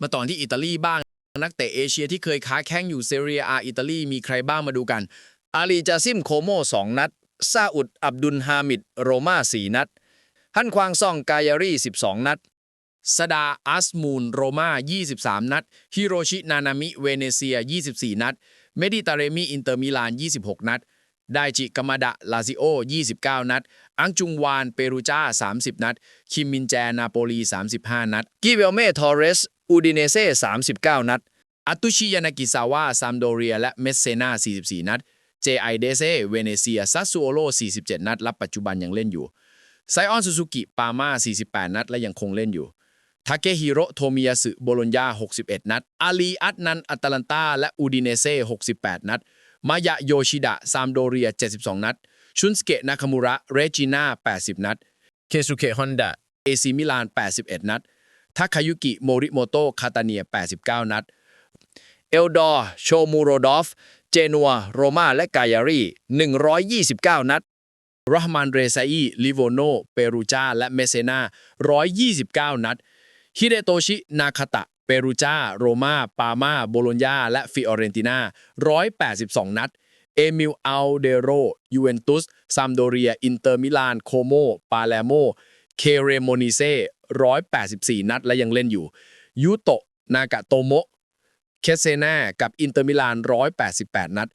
มาต่อที่อิตาลีบ้าง นักเตะเอเชียที่เคยค้าแข้งอยู่เซเรียอาอิตาลีมีใครบ้างมาดูกัน อาลีจาซิมโคโม2นัดซาอุดอับดุลฮามิดโรมา4นัด ฮั่นควางซ่องกายารี12 นัดสดาอัสมูนโรมา23 นัด ฮิโรชินานามิเวเนเซีย 24 นัด เมดิตาเรมีอินเตอร์มิลาน 26 นัด ไดจิกามาดะลาซิโอ 29 นัด อังจุงวาน เปรูจา30 นัด คิมมินแจ นาโปลี 35 นัด กิเวลเมทอร์เรส อูดิเนเซ่39 นัดอัตุชิยานากิซาวะซามโดเรีย และเมสเซนา44 นัดเจไอเดเซเวเนเซียซัสซูโอโล47 นัดและปัจจุบันยังเล่นอยู่ไซออนซูซูกิปาม่า48 นัด และยังคงเล่นอยู่ทาเกฮิโรโทมิยาสึโบโลญญา61 นัด อาลีอัตนันอัตแลนตา และอูดิเนเซ่68 นัด มายะโยชิดะซามโดเรีย 72 นัด ชุนสเกะนาคามุระ เรจิน่า 80 นัด เคสุเกะฮอนดะ เอซีมิลาน 81 นัด ทาคายุกิโมริโมโตคาตาเนีย 89 นัด เอลดอร์โชมูโรดอฟ เจนัว โรมาและกายารี129 นัดรหมานเรซาอีลิโวโน เปรูจา และเมเซนา 129 นัด ฮิเดโตชิ นาคาตะ เปรูจา โรมา ปามา โบโลญญา และฟิออเรนตินา 182 นัด เอมิลอัลเดโร ยูเวนตุส ซัมโดเรีย อินเตอร์มิลาน โคโม ปาเลโม เคเรโมนิเซ่184 นัดและยังเล่นอยู่ ยูโตะ นากาโตโมะ เคเซนากับอินเตอร์มิลาน 188 นัด